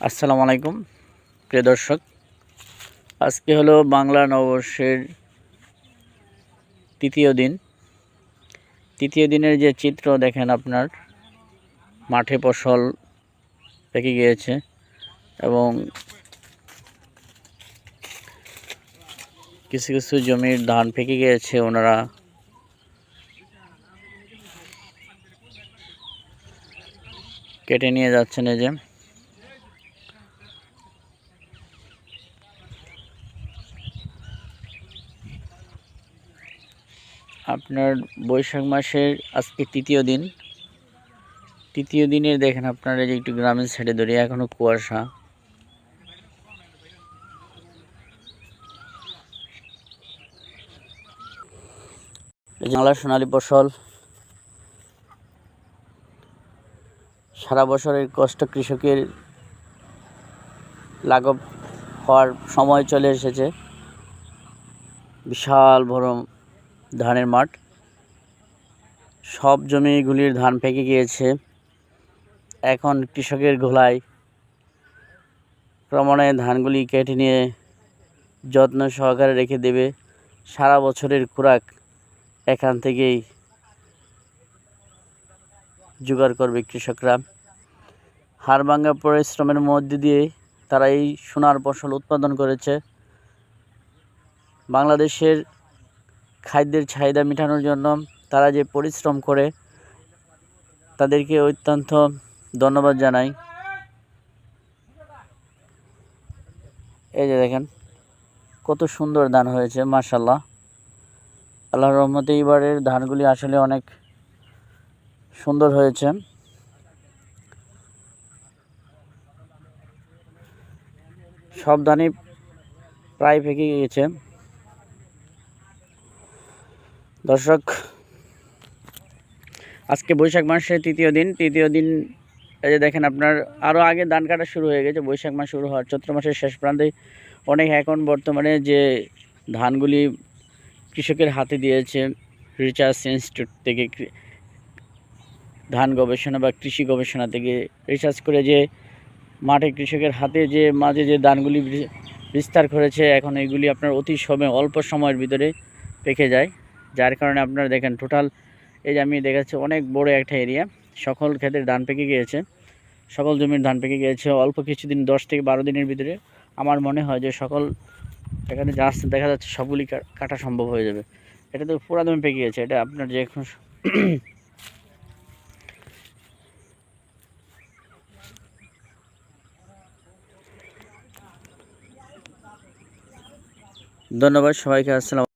আসসালামু আলাইকুম, প্রিয় দর্শক। আজকে হলো বাংলা নববর্ষের তৃতীয় দিন। তৃতীয় দিনের যে চিত্র দেখেন আপনার, মাঠে ফসল পেকে গিয়েছে এবং কিছু কিছু জমির ধান পেকে গিয়েছে ওনারা। কেটে নিয়ে যাচ্ছেন এই যে। আপনার বৈশাখ মাসের আজকে তৃতীয় দিন। তৃতীয় দিনের দেখেন আপনার যে একটু গ্রামের সাইডে ধরে, এখনও কুয়াশা। এই যে বাংলা সোনালী ফসল। সারা বছরের কষ্ট কৃষকের লাঘব হওয়ার সময় চলে এসেছে। বিশাল বড় ধানের মাঠ। সব জমিগুলির ধান পেকে গিয়েছে। এখন কৃষকের ঘোলায় ক্রমণে ধানগুলি কেটে নিয়ে যত্ন সহকারে রেখে দেবে। সারা বছরের খোরাক এখান থেকেই জোগাড় করবে কৃষকরা। হাড়ভাঙ্গা পরিশ্রমের মধ্যে দিয়ে তারা এই সোনার ফসল উৎপাদন করেছে। বাংলাদেশের খাদ্যের চাহিদা মেটানোর জন্য তারা যে পরিশ্রম করে, তাদেরকে অত্যন্ত ধন্যবাদ জানাই। এই যে দেখেন, কত সুন্দর ধান হয়েছে মার্শাল্লাহ আল্লাহর রহমতে এইবারের ধানগুলি আসলে অনেক সুন্দর হয়েছে। সব ধানই প্রায় পেকে গিয়েছে। দর্শক, আজকে বৈশাখ মাসের তৃতীয় দিন। তৃতীয় দিন, এই যে দেখেন আপনার আরও আগে ধান কাটা শুরু হয়ে গেছে, বৈশাখ মাস শুরু হওয়ার চৈত্র মাসের শেষ প্রান্তে। অনেক এখন বর্তমানে যে ধানগুলি কৃষকের হাতে দিয়েছে রিসার্চ ইনস্টিটিউট থেকে ধান গবেষণা বা কৃষি গবেষণা থেকে রিসার্চ করে যে মাঠে কৃষকের হাতে যে মাঝে যে ধানগুলি বিস্তার করেছে, এখন এগুলি আপনার অতি সময়, অল্প সময়ের ভিতরে পেকে যায়। যার কারণে আপনারা দেখেন টোটাল এই যে আমি দেখাচ্ছি অনেক বড় একটা এরিয়া সকল ক্ষেতের ধান পেকে গিয়েছে, সকল জমির ধান পেকে গিয়েছে। অল্প কিছুদিন, দশ থেকে বারো দিনের ভিতরে আমার মনে হয় যে সকল এখানে যা আসছে দেখা যাচ্ছে সবগুলি কাটা সম্ভব হয়ে যাবে। এটা তো পুরা দমে পেকে গিয়েছে, এটা আপনার যে এখন ধন্যবাদ সবাইকে, আসসালাম